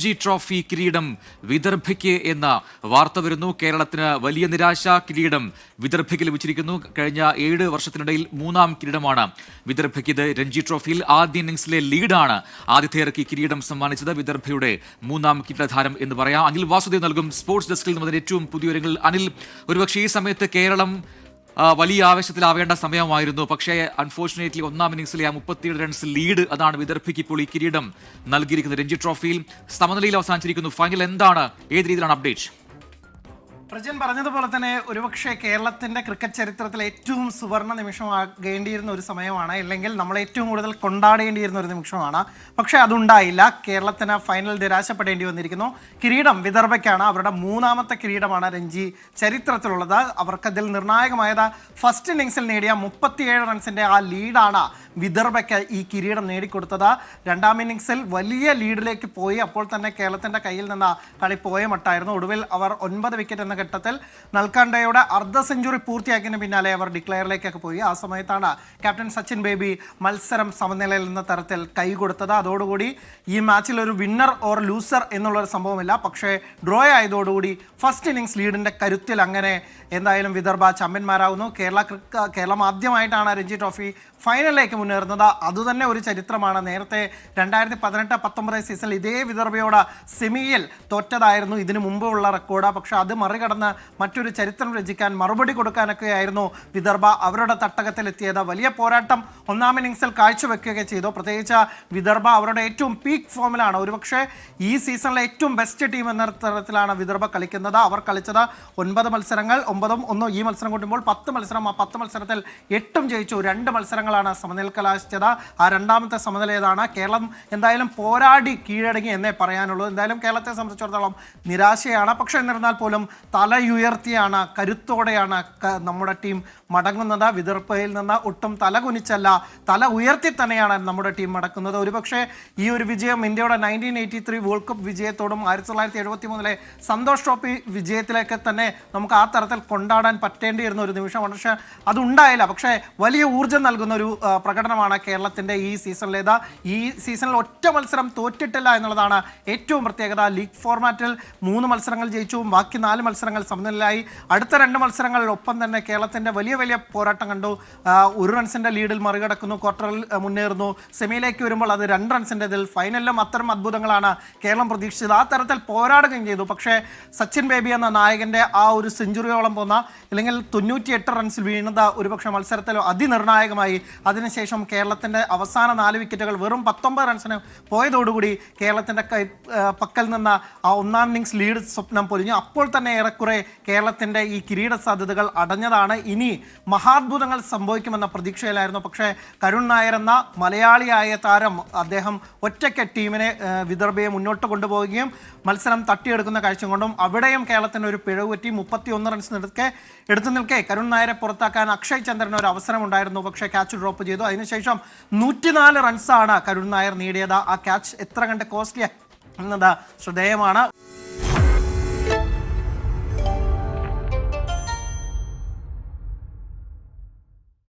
Ranji trophy കിരീടം വിദർഭയ്ക്ക് എന്ന വാർത്ത വരുന്നു. കേരളത്തിന് വലിയ നിരാശ കിരീടം വിദർഭയ്ക്ക് ലഭിച്ചിരിക്കുന്നു. കഴിഞ്ഞ ഏഴ് വർഷത്തിനിടയിൽ മൂന്നാം കിരീടമാണ് വിദർഭയ്ക്ക് ഇത്. രഞ്ജി ട്രോഫിയിൽ ആദ്യ ഇന്നിംഗ്സിലെ ലീഡാണ് ആതിഥേയർക്ക് കിരീടം സമ്മാനിച്ചത് വിദർഭയുടെ മൂന്നാം കിരീടധാരം എന്ന് പറയാം. അനിൽ വാസുദേവ് നൽകും സ്പോർട്സ് ഡെസ്കിൽ നിന്ന് ഏറ്റവും പുതിയ വിവരങ്ങൾ. അനിൽ ഒരുപക്ഷെ ഈ സമയത്ത് കേരളം വലിയ ആവേശത്തിലാവേണ്ട സമയമായിരുന്നു. പക്ഷേ അൺഫോർച്ചുനേറ്റ്ലി ഒന്നാം ഇന്നിംഗ്സിലെ ആ മുപ്പത്തിയേഴ് റൺസ് ലീഡ് അതാണ് വിദർഭയ്ക്ക് ഇപ്പോൾ ഈ കിരീടം നൽകിയിരിക്കുന്നത്. രഞ്ജി ട്രോഫിയിൽ സമനിലയിൽ അവസാനിച്ചിരിക്കുന്നു. ഫൈനൽ എന്താണ്? ഏത് രീതിയിലാണ് അപ്ഡേറ്റ് പ്രജൻ പറഞ്ഞതുപോലെ തന്നെ ഒരുപക്ഷെ കേരളത്തിന്റെ ക്രിക്കറ്റ് ചരിത്രത്തിലെ ഏറ്റവും സുവർണ നിമിഷമാകേണ്ടിയിരുന്ന ഒരു സമയമാണ്. അല്ലെങ്കിൽ നമ്മൾ ഏറ്റവും കൂടുതൽ കൊണ്ടാടേണ്ടിയിരുന്ന ഒരു നിമിഷമാണ്. പക്ഷേ അതുണ്ടായില്ല. കേരളത്തിന് ഫൈനൽ നിരാശപ്പെടേണ്ടി വന്നിരിക്കുന്നു. കിരീടം വിദർഭയ്ക്കാണ്. അവരുടെ മൂന്നാമത്തെ കിരീടമാണ് രഞ്ജി ചരിത്രത്തിലുള്ളത്. അവർക്കതിൽ നിർണായകമായത് ഫസ്റ്റ് ഇന്നിങ്സിൽ നേടിയ മുപ്പത്തിയേഴ് റൺസിന്റെ ആ ലീഡാണ് വിദർഭയ്ക്ക് ഈ കിരീടം നേടിക്കൊടുത്തത്. രണ്ടാം ഇന്നിങ്സിൽ വലിയ ലീഡിലേക്ക് പോയി. അപ്പോൾ തന്നെ കേരളത്തിന്റെ കയ്യിൽ നിന്ന് കളി പോയ മട്ടായിരുന്നു. ഒടുവിൽ അവർ ഒൻപത് വിക്കറ്റ് എന്ന ഘട്ടത്തിൽ നൽകണ്ടയുടെ അർദ്ധ സെഞ്ചുറി പൂർത്തിയാക്കിയതിന് പിന്നാലെ അവർ ഡിക്ലെയറിലേക്കൊക്കെ പോയി. ആ സമയത്താണ് ക്യാപ്റ്റൻ സച്ചിൻ ബേബി മത്സരം സമനിലയിൽ എന്ന തരത്തിൽ കൈ കൊടുത്തത് അതോടുകൂടി ഈ മാച്ചിൽ ഒരു വിന്നർ ഓർ ലൂസർ എന്നുള്ളൊരു സംഭവമില്ല. പക്ഷേ ഡ്രോ ആയതോടുകൂടി ഫസ്റ്റ് ഇന്നിങ്സ് ലീഡിന്റെ കരുത്തിൽ അങ്ങനെ എന്തായാലും വിദർഭ ചാമ്പ്യന്മാരാകുന്നു കേരള കേരളം ആദ്യമായിട്ടാണ് രഞ്ജി ട്രോഫി ഫൈനലിലേക്ക് മുന്നേറുന്നത്. അതുതന്നെ ഒരു ചരിത്രമാണ്. നേരത്തെ രണ്ടായിരത്തി പതിനെട്ട് പത്തൊമ്പത് സീസണിൽ ഇതേ വിദർഭയോട് സെമിയിൽ തോറ്റതായിരുന്നു. ഇതിനു മുമ്പുള്ള റെക്കോർഡ് പക്ഷെ അത് മറികടന്ന് മറ്റൊരു ചരിത്രം രചിക്കാൻ മറുപടി കൊടുക്കാനൊക്കെ ആയിരുന്നു വിദർഭ അവരുടെ തട്ടകത്തിലെത്തിയത്. വലിയ പോരാട്ടം ഒന്നാം ഇന്നിങ്സിൽ കാഴ്ചവെക്കുകയൊക്കെ ചെയ്തു. പ്രത്യേകിച്ച് വിദർഭ അവരുടെ ഏറ്റവും പീക്ക് ഫോമിലാണ് ഒരുപക്ഷെ ഈ സീസണിലെ ഏറ്റവും ബെസ്റ്റ് ടീം എന്ന തരത്തിലാണ് വിദർഭ കളിക്കുന്നത്. അവർ കളിച്ചത് ഒൻപത് മത്സരങ്ങൾ ഒമ്പതും ഒന്നും ഈ മത്സരം കൂട്ടുമ്പോൾ പത്ത് മത്സരം ആ പത്ത് മത്സരത്തിൽ എട്ടും ജയിച്ചു. രണ്ട് മത്സരങ്ങളാണ് സമനില കലാശിച്ചത്. ആ രണ്ടാമത്തെ സമനില ഏതാണ്? കേരളം എന്തായാലും പോരാടി കീഴടങ്ങി എന്നേ പറയാനുള്ളൂ. എന്തായാലും കേരളത്തെ സംബന്ധിച്ചിടത്തോളം നിരാശയാണ്. പക്ഷേ എന്നിരുന്നാൽ പോലും തലയുയർത്തിയാണ് കരുത്തോടെയാണ് നമ്മുടെ ടീം മടങ്ങുന്നത്. വിദർഭയിൽ നിന്ന് ഒട്ടും തല കുനിച്ചല്ല തല ഉയർത്തി തന്നെയാണ് നമ്മുടെ ടീം മടക്കുന്നത്. ഒരുപക്ഷെ ഈ ഒരു വിജയം ഇന്ത്യയുടെ nineteen eighty three world cup വിജയത്തോടും ആയിരത്തി തൊള്ളായിരത്തി എഴുപത്തി മൂന്നിലെ സന്തോഷ് ട്രോഫി വിജയത്തിലേക്ക് തന്നെ നമുക്ക് ആ തരത്തിൽ കൊണ്ടാടാൻ പറ്റേണ്ടിയിരുന്ന ഒരു നിമിഷമാണ്. പക്ഷേ അതുണ്ടായില്ല. പക്ഷേ വലിയ ഊർജം നൽകുന്ന ഒരു ആ, പ്രകടനമാണ് കേരളത്തിന്റെ ഈ സീസണിലേത് ഈ സീസണിൽ ഒറ്റ മത്സരം തോറ്റിട്ടില്ല എന്നുള്ളതാണ് ഏറ്റവും പ്രത്യേകത. ലീഗ് ഫോർമാറ്റിൽ മൂന്ന് മത്സരങ്ങൾ ജയിച്ചു ബാക്കി നാല് മത്സരങ്ങൾ സമനിലായി അടുത്ത രണ്ട് മത്സരങ്ങളിൽ ഒപ്പം തന്നെ കേരളത്തിന്റെ വലിയ വലിയ പോരാട്ടം കണ്ടു. ഒരു റൺസിന്റെ ലീഡിൽ മറികടക്കുന്നു ക്വാർട്ടറിൽ മുന്നേറുന്നു. സെമിയിലേക്ക് വരുമ്പോൾ അത് രണ്ട് റൺസിന്റെ ഇതിൽ ഫൈനലിലും അത്തരം അത്ഭുതങ്ങളാണ് കേരളം പ്രതീക്ഷിച്ചത്. ആ തരത്തിൽ പോരാടുകയും ചെയ്തു. പക്ഷേ സച്ചിൻ ബേബി എന്ന നായകന്റെ ആ ഒരു സെഞ്ചുറിയോളം പോന്ന അല്ലെങ്കിൽ തൊണ്ണൂറ്റിയെട്ട് റൺസിൽ വീണത് ഒരുപക്ഷെ മത്സരത്തിൽ അതിനിർണായകമായി. അതിനുശേഷം കേരളത്തിന്റെ അവസാന നാല് വിക്കറ്റുകൾ വെറും പത്തൊമ്പത് റൺസിന് പോയതോടുകൂടി കേരളത്തിന്റെ പക്കൽ നിന്ന് ആ ഒന്നാം ഇന്നിങ്സ് ലീഡ് സ്വപ്നം പൊലിഞ്ഞു. അപ്പോൾ തന്നെ ഏറെക്കുറെ കേരളത്തിന്റെ ഈ കിരീട സാധ്യതകൾ അടഞ്ഞതാണ്. ഇനി മഹാത്ഭുതങ്ങൾ സംഭവിക്കുമെന്ന പ്രതീക്ഷയിലായിരുന്നു. പക്ഷേ കരുൺ നായർ എന്ന മലയാളിയായ താരം അദ്ദേഹം ഒറ്റയ്ക്ക് ടീമിനെ വിദർഭയെ മുന്നോട്ട് കൊണ്ടുപോവുകയും മത്സരം തട്ടിയെടുക്കുന്ന കാഴ്ച കൊണ്ടും അവിടെയും കേരളത്തിന് ഒരു പിഴവ് പറ്റി മുപ്പത്തി ഒന്ന് റൺസ് നിൽക്കെ എടുത്തു നിൽക്കെ കരുൺ നായരെ പുറത്താക്കാൻ അക്ഷയ് ചന്ദ്രന് ഒരു അവസരം ഉണ്ടായിരുന്നു പക്ഷേ ക്യാച്ച് ഡ്രോപ്പ് ചെയ്തു. അതിനുശേഷം നൂറ്റിനാല് റൺസാണ് കരുൺ നായർ നേടിയത്. ആ ക്യാച്ച് എത്ര കണ്ട് കോസ്റ്റ്ലി എന്നത് ശ്രദ്ധേയമാണ്.